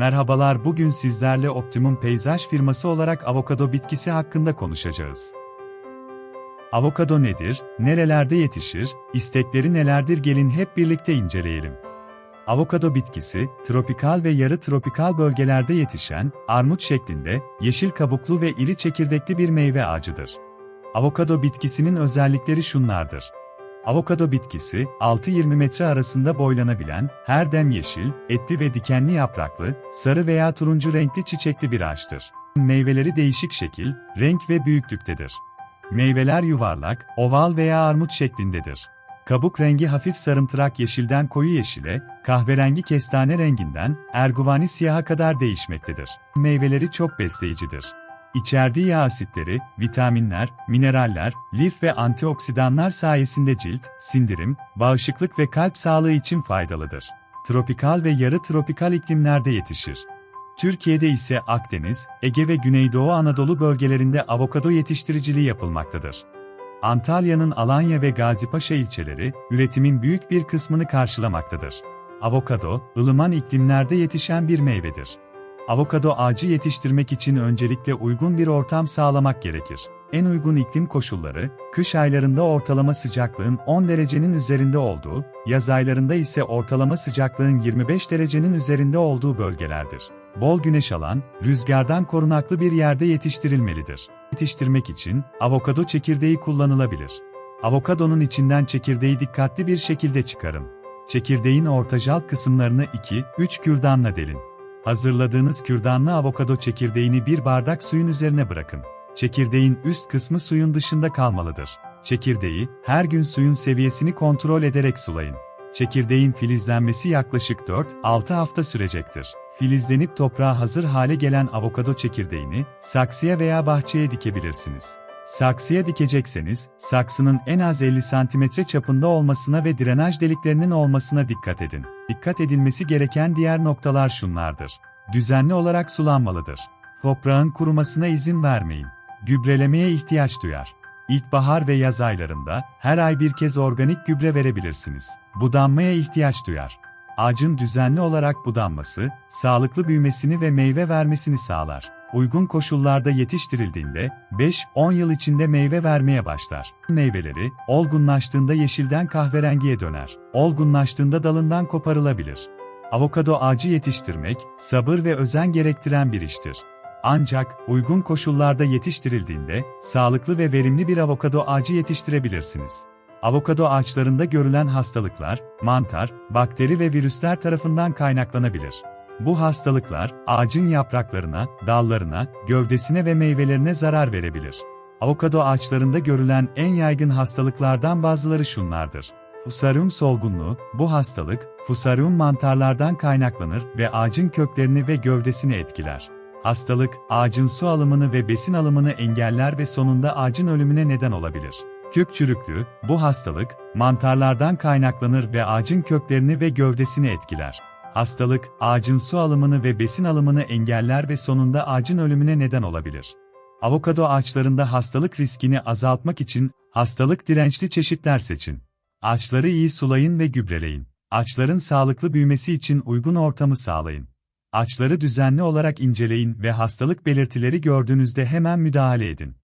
Merhabalar bugün sizlerle Optimum Peyzaj firması olarak avokado bitkisi hakkında konuşacağız. Avokado nedir, nerelerde yetişir, istekleri nelerdir gelin hep birlikte inceleyelim. Avokado bitkisi, tropikal ve yarı tropikal bölgelerde yetişen, armut şeklinde, yeşil kabuklu ve iri çekirdekli bir meyve ağacıdır. Avokado bitkisinin özellikleri şunlardır. Avokado bitkisi, 6-20 metre arasında boylanabilen, her dem yeşil, etli ve dikenli yapraklı, sarı veya turuncu renkli çiçekli bir ağaçtır. Meyveleri değişik şekil, renk ve büyüklüktedir. Meyveler yuvarlak, oval veya armut şeklindedir. Kabuk rengi hafif sarımtırak yeşilden koyu yeşile, kahverengi kestane renginden, erguvani siyaha kadar değişmektedir. Meyveleri çok besleyicidir. İçerdiği yağ asitleri, vitaminler, mineraller, lif ve antioksidanlar sayesinde cilt, sindirim, bağışıklık ve kalp sağlığı için faydalıdır. Tropikal ve yarı tropikal iklimlerde yetişir. Türkiye'de ise Akdeniz, Ege ve Güneydoğu Anadolu bölgelerinde avokado yetiştiriciliği yapılmaktadır. Antalya'nın Alanya ve Gazipaşa ilçeleri, üretimin büyük bir kısmını karşılamaktadır. Avokado, ılıman iklimlerde yetişen bir meyvedir. Avokado ağacı yetiştirmek için öncelikle uygun bir ortam sağlamak gerekir. En uygun iklim koşulları, kış aylarında ortalama sıcaklığın 10 derecenin üzerinde olduğu, yaz aylarında ise ortalama sıcaklığın 25 derecenin üzerinde olduğu bölgelerdir. Bol güneş alan, rüzgardan korunaklı bir yerde yetiştirilmelidir. Yetiştirmek için avokado çekirdeği kullanılabilir. Avokadonun içinden çekirdeği dikkatli bir şekilde çıkarın. Çekirdeğin ortajal kısımlarını 2-3 kürdanla delin. Hazırladığınız kürdanlı avokado çekirdeğini bir bardak suyun üzerine bırakın. Çekirdeğin üst kısmı suyun dışında kalmalıdır. Çekirdeği, her gün suyun seviyesini kontrol ederek sulayın. Çekirdeğin filizlenmesi yaklaşık 4-6 hafta sürecektir. Filizlenip toprağa hazır hale gelen avokado çekirdeğini, saksıya veya bahçeye dikebilirsiniz. Saksıya dikecekseniz, saksının en az 50 cm çapında olmasına ve drenaj deliklerinin olmasına dikkat edin. Dikkat edilmesi gereken diğer noktalar şunlardır. Düzenli olarak sulanmalıdır. Toprağın kurumasına izin vermeyin. Gübrelemeye ihtiyaç duyar. İlkbahar ve yaz aylarında her ay bir kez organik gübre verebilirsiniz. Budanmaya ihtiyaç duyar. Ağacın düzenli olarak budanması, sağlıklı büyümesini ve meyve vermesini sağlar. Uygun koşullarda yetiştirildiğinde 5-10 yıl içinde meyve vermeye başlar. Meyveleri olgunlaştığında yeşilden kahverengiye döner. Olgunlaştığında dalından koparılabilir. Avokado ağacı yetiştirmek sabır ve özen gerektiren bir iştir. Ancak uygun koşullarda yetiştirildiğinde sağlıklı ve verimli bir avokado ağacı yetiştirebilirsiniz. Avokado ağaçlarında görülen hastalıklar, mantar, bakteri ve virüsler tarafından kaynaklanabilir. Bu hastalıklar, ağacın yapraklarına, dallarına, gövdesine ve meyvelerine zarar verebilir. Avokado ağaçlarında görülen en yaygın hastalıklardan bazıları şunlardır. Fusarium solgunluğu, bu hastalık, fusarium mantarlardan kaynaklanır ve ağacın köklerini ve gövdesini etkiler. Hastalık, ağacın su alımını ve besin alımını engeller ve sonunda ağacın ölümüne neden olabilir. Kök çürüklüğü, bu hastalık, mantarlardan kaynaklanır ve ağacın köklerini ve gövdesini etkiler. Hastalık, ağacın su alımını ve besin alımını engeller ve sonunda ağacın ölümüne neden olabilir. Avokado ağaçlarında hastalık riskini azaltmak için hastalık dirençli çeşitler seçin. Ağaçları iyi sulayın ve gübreleyin. Ağaçların sağlıklı büyümesi için uygun ortamı sağlayın. Ağaçları düzenli olarak inceleyin ve hastalık belirtileri gördüğünüzde hemen müdahale edin.